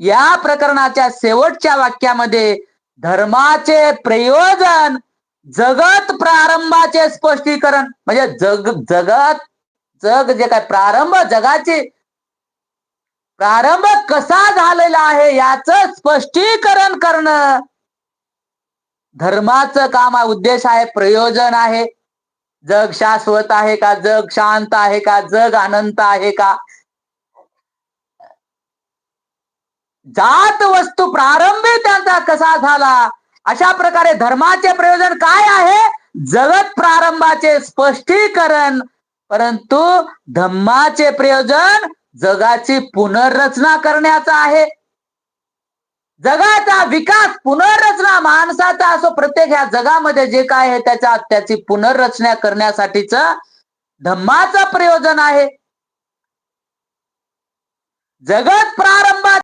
या प्रकरणाच्या शेवटच्या वाक्यामध्ये धर्माचे प्रयोजन जगत प्रारंभाचे स्पष्टीकरण म्हणजे जग जगत जग जे काय प्रारंभ जगाचे प्रारंभ कसा झालेला आहे याच स्पष्टीकरण करणं. धर्माचं काम आहे उद्देश आहे प्रयोजन आहे. जग शाश्वत आहे का जग शांत आहे का जग अनंत आहे का? जात वस्तू प्रारंभी त्यांचा कसा झाला? अशा प्रकारे धर्माचे प्रयोजन काय आहे? जगत प्रारंभाचे स्पष्टीकरण. परंतु धम्माचे प्रयोजन जगाची पुनर्रचना करण्याचा आहे. जगाचा विकास पुनर्रचना माणसाचा असो प्रत्येक ह्या जगामध्ये जे काय आहे त्याच्या त्याची पुनर्रचना करण्यासाठीच धम्माचं प्रयोजन आहे. जगत प्रा